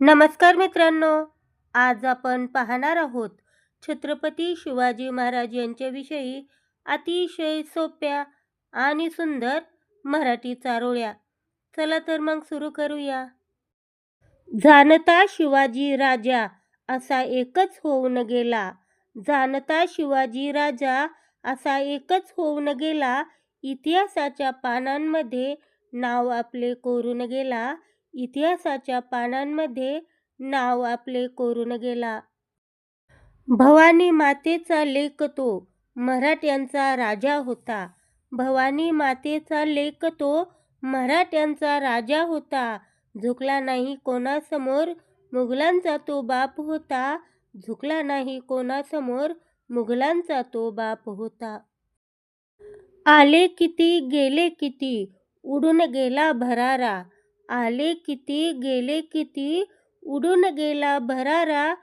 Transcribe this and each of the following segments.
नमस्कार मित्रांनो आज आपण पाहणार आहोत छत्रपती शिवाजी महाराज यांच्याविषयी अतिशय सोप्या आणि सुंदर मराठी चारोळ्या. चला तर मग सुरू करूया. जाणता शिवाजी राजा असा एकच होऊन गेला. जाणता शिवाजी राजा असा एकच होऊन गेला. इतिहासाच्या पानांमध्ये नाव आपले कोरून गेला. इतिहासाच्या पानांमध्ये नाव आपले कोरून गेला. भवानी मातेचा लेख तो मराठ्यांचा राजा होता. भवानी मातेचा लेख तो मराठ्यांचा राजा होता. झुकला नाही कोणासमोर मुघलांचा तो बाप होता. झुकला नाही कोणासमोर मुघलांचा तो बाप होता. आले किती गेले किती उडून गेला भरारा. आले किती गेले किती उडून गेला भरारा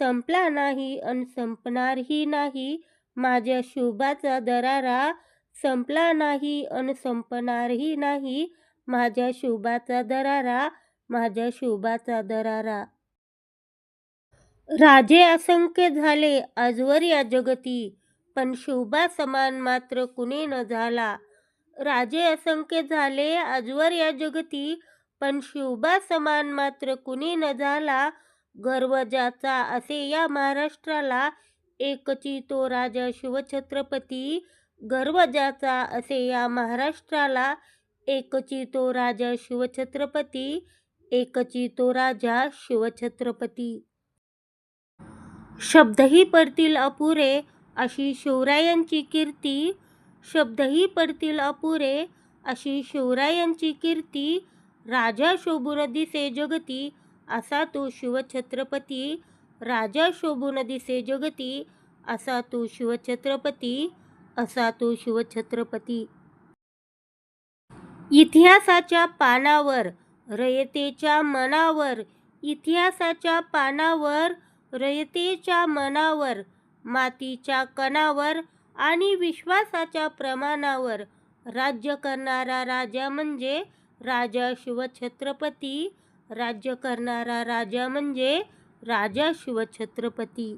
संपला नाही अन संपणारही नाही माझ्या शोभाचा दरारा संपला नाही अन संपणारही नाही माझ्या शोभाचा दरारा माझ्या शोभाचा दरारा. राजे असंख्य झाले आजवर या जगती पण शोभा समान मात्र कुणी न झाला. राजे असंख्य झाले आजवर या जगती पण शिवबा समान मात्र कुणी न झाला गर्व ज्याचा असे या महाराष्ट्राला एकची तो राजा शिवछत्रपती गर्व ज्याचा असे या महाराष्ट्राला एकची तो राजा शिवछत्रपती एकची तो राजा शिवछत्रपती. शब्दही पडतील अपुरे अशी शिवरायांची कीर्ती शब्दही पडतील अपुरे अशी शिवरायांची कीर्ती राजा शोभून दिसे जगती असा तो शिवछत्रपती. राजा शोभून दिसे जगती असा तो शिवछत्रपती असा तो शिवछत्रपती. इतिहासाच्या पानावर रयतेच्या मनावर इतिहासाच्या पानावर रयतेच्या मनावर मातीच्या कणावर आणि विश्वासाच्या प्रमाणावर राज्य करणारा राजा म्हणजे राजा शिवछत्रपती. राज्य करणारा राजा म्हणजे राजा शिवछत्रपती.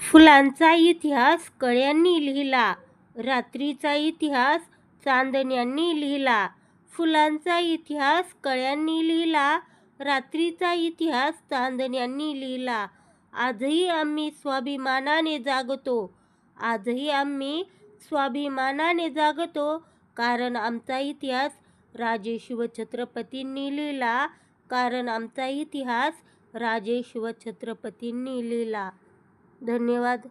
फुलांचा इतिहास कळ्यांनी लिहिला रात्रीचा इतिहास चांदण्यांनी लिहिला. फुलांचा इतिहास कळ्यांनी लिहिला रात्रीचा इतिहास चांदण्यांनी लिहिला. आजही आम्ही स्वाभिमानाने जागतो. आजही आम्ही स्वाभिमानाने जागतो कारण आमचा इतिहास राजे शिवछत्रपतींनी लिहिला. कारण आमचा इतिहास राजे शिवछत्रपतींनी लिहिला. धन्यवाद.